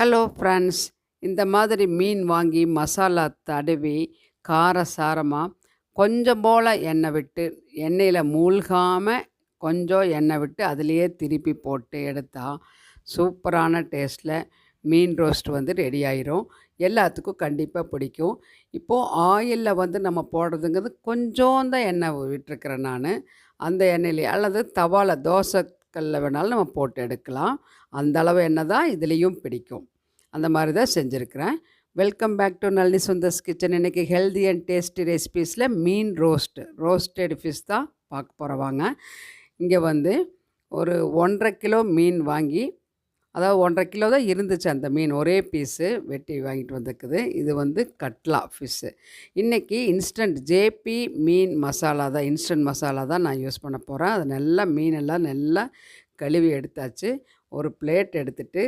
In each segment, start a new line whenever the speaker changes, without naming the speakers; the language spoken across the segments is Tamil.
ஹலோ ஃப்ரெண்ட்ஸ் இந்த மாதிரி மீன் வாங்கி மசாலா தடவி காரசாரமாக கொஞ்சம் போல் எண்ணெய் விட்டு எண்ணெயில் மூழ்காமல் கொஞ்சம் எண்ணெய் விட்டு அதுலேயே திருப்பி போட்டு எடுத்தால் சூப்பரான டேஸ்ட்டில் மீன் ரோஸ்ட் வந்து ரெடி ஆயிரும். எல்லாத்துக்கும் கண்டிப்பாக பிடிக்கும். இப்போது ஆயிலில் வந்து நம்ம போடுறதுங்கிறது கொஞ்சம் தான் எண்ணெய் விட்டுருக்குறேன் நான். அந்த எண்ணெயிலே அல்லது தவாலை தோசை கல்ல வேணாலும் நம்ம போட்டு எடுக்கலாம். அந்த அளவு என்ன தான் இதுலேயும் பிடிக்கும். அந்த மாதிரி தான் செஞ்சுருக்கிறேன். Welcome back to Nalli Sundar's kitchen இன்றைக்கி ஹெல்தி அண்ட் டேஸ்டி ரெசிபீஸில் மீன் ரோஸ்ட்டு ரோஸ்டட் ஃபிஷ் தான் பார்க்க போகிறவாங்க இங்கே வந்து ஒரு ஒன்றரை கிலோ மீன் வாங்கி அதாவது ஒன்றரை கிலோ தான் இருந்துச்சு அந்த மீன். ஒரே பீஸு வெட்டி வாங்கிட்டு வந்திருக்குது. இது வந்து கட்லா ஃபிஷ்ஷு. இன்றைக்கி இன்ஸ்டன்ட் ஜேபி மீன் மசாலா தான். இன்ஸ்டன்ட் மசாலா தான் நான் யூஸ் பண்ண போகிறேன் அது நல்லா மீனெல்லாம் நல்லா கழுவி எடுத்தாச்சு. ஒரு பிளேட் எடுத்துகிட்டு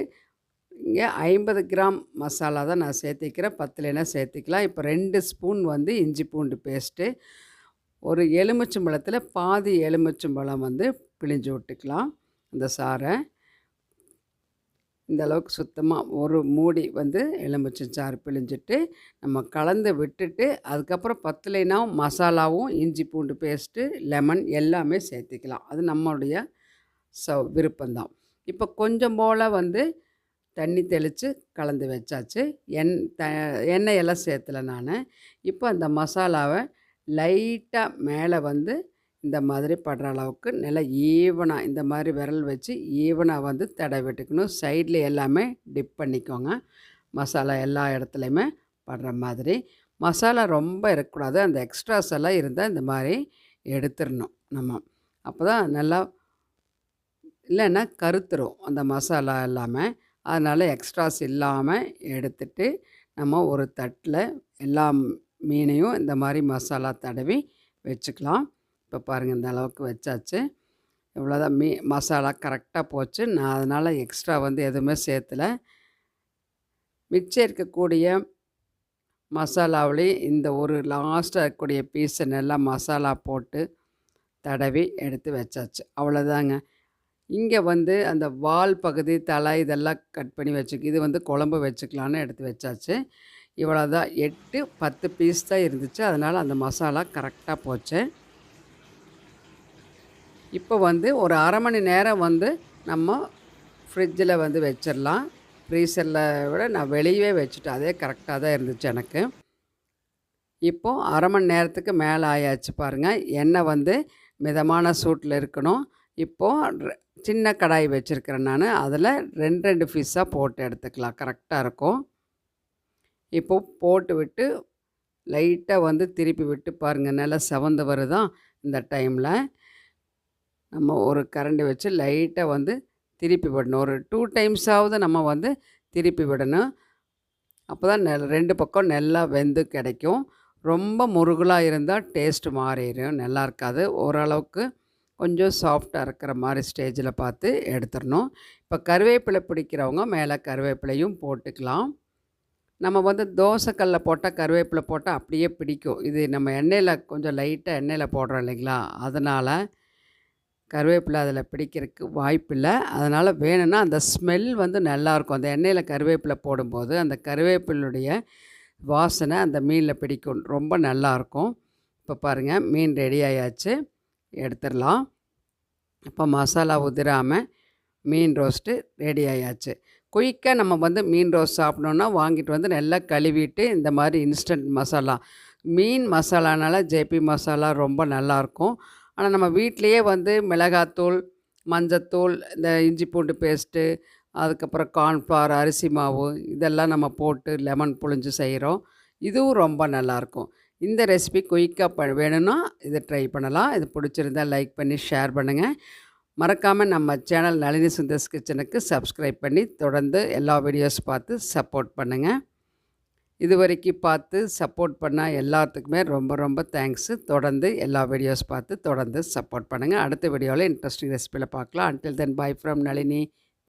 இங்கே ஐம்பது கிராம் மசாலா தான் நான் சேர்த்திக்கிறேன். பத்துலனா சேர்த்திக்கலாம். இப்போ ரெண்டு ஸ்பூன் வந்து இஞ்சி பூண்டு பேஸ்ட்டு. ஒரு எலுமிச்சம்பழத்தில் பாதி எலுமிச்சம்பழம் வந்து பிழிஞ்சு விட்டுக்கலாம். அந்த சாறை. இந்த அளவுக்கு சுத்தமாக ஒரு மூடி வந்து எலுமிச்சம் சாறு பிழிஞ்சிட்டு நம்ம கலந்து விட்டுட்டு அதுக்கப்புறம் பத்துலைனாவும் மசாலாவும் இஞ்சி பூண்டு பேஸ்ட்டு லெமன் எல்லாமே சேர்த்திக்கலாம். அது நம்மளுடைய ச விருப்பம்தான். இப்போ கொஞ்சம் போல் வந்து தண்ணி தெளித்து கலந்து வச்சாச்சு. எண் த எண்ணெயெல்லாம் சேர்த்தல நான். இப்போ அந்த மசாலாவை லைட்டாக மேலே வந்து இந்த மாதிரி படுற அளவுக்கு நல்லா ஈவனாக இந்த மாதிரி விரல் வச்சு ஈவனாக வந்து தடவி விட்டுக்கணும். சைடில் எல்லாமே டிப் பண்ணிக்கோங்க. மசாலா எல்லா இடத்துலையுமே படுற மாதிரி. மசாலா ரொம்ப இருக்கக்கூடாது. அந்த எக்ஸ்ட்ராஸ் எல்லாம் இருந்தால் இந்த மாதிரி எடுத்துடணும் நம்ம. அப்போ தான் நல்லா இல்லைன்னா கருத்துரும் அந்த மசாலா எல்லாமே. அதனால் எக்ஸ்ட்ராஸ் இல்லாமல் எடுத்துட்டு நம்ம ஒரு தட்டில் எல்லா மீனையும் இந்த மாதிரி மசாலா தடவி வச்சுக்கலாம். இப்போ பாருங்கள் இந்த அளவுக்கு வச்சாச்சு. இவ்வளோதான் மீ மசாலா கரெக்டாக போச்சு. நான் அதனால் எக்ஸ்ட்ரா வந்து எதுவுமே சேர்த்தல. மிச்சம் இருக்கக்கூடிய மசாலாவிலேயே இந்த ஒரு லாஸ்ட்டாக இருக்கக்கூடிய பீஸை நல்லா மசாலா போட்டு தடவி எடுத்து வச்சாச்சு. அவ்வளோதாங்க இங்கே வந்து அந்த வால் பகுதி தலை இதெல்லாம் கட் பண்ணி வச்சுக்கு இது வந்து குழம்பு வச்சுக்கலான்னு எடுத்து வச்சாச்சு. இவ்வளோதான் எட்டு பத்து பீஸ் தான் இருந்துச்சு. அதனால் அந்த மசாலா கரெக்டாக போச்சு. இப்போ வந்து ஒரு அரை மணி நேரம் வந்து நம்ம ஃப்ரிட்ஜில் வந்து வச்சிடலாம். ஃப்ரீசரில் விட நான் வெளியவே வச்சுட்டேன். அதே கரெக்டாக தான் இருந்துச்சு எனக்கு. இப்போது அரை மணி நேரத்துக்கு மேலே ஆயாச்சு பாருங்கள் எண்ணெய் வந்து மிதமான சூட்டில் இருக்கணும். இப்போது சின்ன கடாய் வச்சுருக்கிறேன் நான். அதில் ரெண்டு ரெண்டு பீஸாக போட்டு எடுத்துக்கலாம். கரெக்டாக இருக்கும். இப்போது போட்டு விட்டு லைட்டாக வந்து திருப்பி விட்டு பாருங்கள் நல்லா செவந்து வருதான் இந்த டைமில் நம்ம ஒரு கரண்டி வச்சு லைட்டாக வந்து திருப்பி விடணும். ஒரு டூ டைம்ஸாவது நம்ம வந்து திருப்பி விடணும். அப்போ தான் நெல் ரெண்டு பக்கம் நல்லா வெந்து கிடைக்கும். ரொம்ப முருகலாக இருந்தால் டேஸ்ட்டு மாறிடும். நல்லா இருக்காது. ஓரளவுக்கு கொஞ்சம் சாஃப்டாக இருக்கிற மாதிரி ஸ்டேஜில் பார்த்து எடுத்துடணும். இப்போ கருவேப்பிலை பிடிக்கிறவங்க மேலே கருவேப்பிலையும் போட்டுக்கலாம். நம்ம வந்து தோசைக்கல்ல போட்டால் கருவேப்பிலை போட்டால் அப்படியே பிடிக்கும். இது நம்ம எண்ணெயில் கொஞ்சம் லைட்டாக எண்ணெயில் போடுறோம் இல்லைங்களா? அதனால் கருவேப்பிலை அதில் பிடிக்கிறதுக்கு வாய்ப்பில்லை. அதனால் வேணும்னா அந்த ஸ்மெல் வந்து நல்லாயிருக்கும். அந்த எண்ணெயில் கருவேப்பிலை போடும்போது அந்த கருவேப்பிலுடைய வாசனை அந்த மீனில் பிடிக்கும். ரொம்ப நல்லாயிருக்கும். இப்போ பாருங்கள் மீன் ரெடி ஆயாச்சு. எடுத்துடலாம். இப்போ மசாலா உதிராமல் மீன் ரோஸ்ட்டு ரெடி ஆயாச்சு. குயிக்காக நம்ம வந்து மீன் ரோஸ்ட் சாப்பிட்ணுன்னா வாங்கிட்டு வந்து நல்லா கழுவிட்டு இந்த மாதிரி இன்ஸ்டன்ட் மசாலா. மீன் மசாலானால ஜேபி மசாலா ரொம்ப நல்லாயிருக்கும். ஆனால் நம்ம வீட்லேயே வந்து மிளகாத்தூள் மஞ்சத்தூள் இந்த இஞ்சி பூண்டு பேஸ்ட்டு அதுக்கப்புறம் கார்ன்ஃப்ளவர் அரிசி மாவு இதெல்லாம் நம்ம போட்டு லெமன் புழிஞ்சு செய்கிறோம் இதுவும் ரொம்ப நல்லாயிருக்கும். இந்த ரெசிபி குயிக்காக ப வேணும்னா இதை ட்ரை பண்ணலாம். இது பிடிச்சிருந்தால் லைக் பண்ணி ஷேர் பண்ணுங்கள் மறக்காமல் நம்ம சேனல் நளினி சுந்தர்ஸ் கிச்சனுக்கு சப்ஸ்கிரைப் பண்ணி தொடர்ந்து எல்லா வீடியோஸ் பார்த்து சப்போர்ட் பண்ணுங்கள் இது வரைக்கும் பார்த்து சப்போர்ட் பண்ண எல்லாத்துக்குமே ரொம்ப ரொம்ப தேங்க்ஸு தொடர்ந்து எல்லா வீடியோஸ் பார்த்து தொடர்ந்து சப்போர்ட் பண்ணுங்கள் அடுத்த வீடியோவில் இன்ட்ரெஸ்டிங் ரெசிபியில் பார்க்கலாம். Until then bye from Nalini.